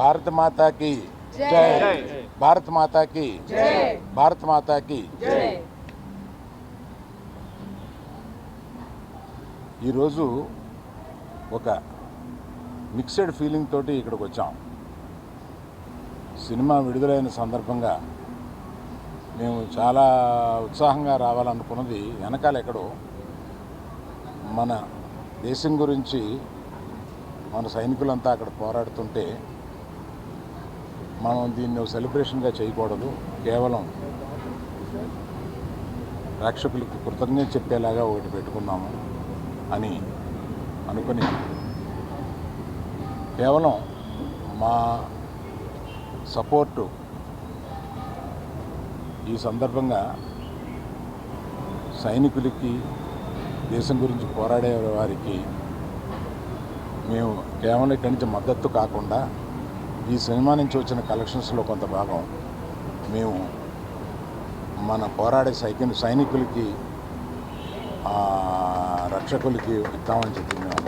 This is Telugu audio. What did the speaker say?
భారత మాతాకి జై. భారత మాతాకి భారత మాతాకి ఈరోజు ఒక మిక్స్డ్ ఫీలింగ్ తోటి ఇక్కడికి వచ్చాం. సినిమా విడుదలైన సందర్భంగా మేము చాలా ఉత్సాహంగా రావాలనుకున్నది వెనకాల ఎక్కడో మన దేశం గురించి మన సైనికులంతా అక్కడ పోరాడుతుంటే మనం దీన్ని సెలబ్రేషన్గా చేయకూడదు. కేవలం ప్రేక్షకులకి కృతజ్ఞత చెప్పేలాగా ఒకటి పెట్టుకున్నాము అని అనుకుని కేవలం మా సపోర్టు ఈ సందర్భంగా సైనికులకి దేశం గురించి పోరాడే వారికి మేము కేవలం ఇక్కడి నుంచి మద్దతు కాకుండా ఈ సినిమా నుంచి వచ్చిన కలెక్షన్స్లో కొంత భాగం మేము మన పోరాడే సైకిల్ సైనికులకి రక్షకులకి ఇద్దామని చెప్పి మేము